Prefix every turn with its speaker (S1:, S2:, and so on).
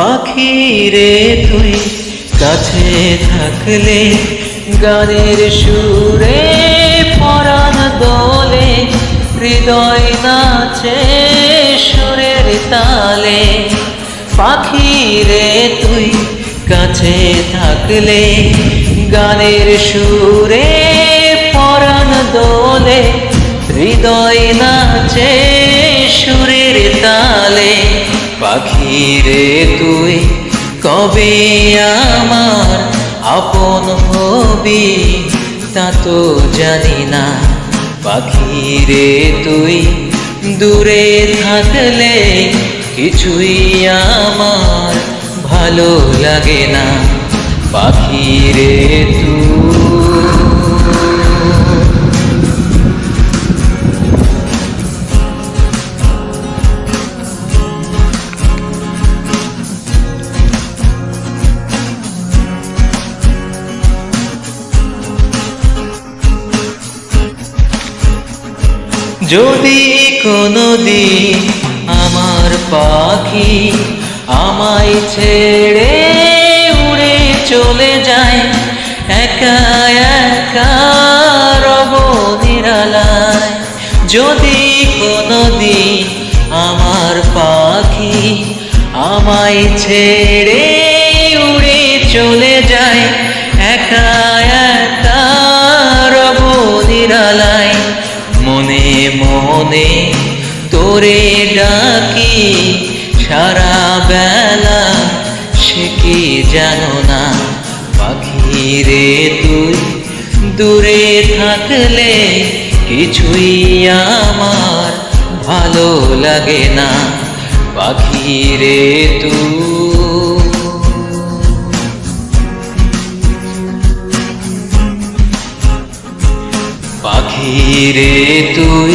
S1: পাখি রে তুই কাছে থাকলে গানের সুরে পরাণ দোলে, হৃদয় নাচে সুরের তালে। পাখি রে তুই কাছে থাকলে গানের সুরে পরাণ দোলে, হৃদয় নাচে পাখি রে তুই কবে আমার আপন হবি তা তো জানি না। পাখি রে তুই দূরে থাকলে কিছুই আমার ভালো লাগে না। পাখি রে তুই যদি কোনো দিন আমার পাখি আমায় ছেড়ে উড়ে চলে যায়, একা একা রব নিরালায়। যদি কোনো দিন আমার পাখি আমায় ছেড়ে উড়ে চলে যায় একা একা মনে তোরে ডাকি, সারা বেলা সে কি জানো না? পাখি রে তুই, দূরে থাকলে কিছুই আমার ভালো লাগে না। পাখি রে তুই, পাখি রে তুই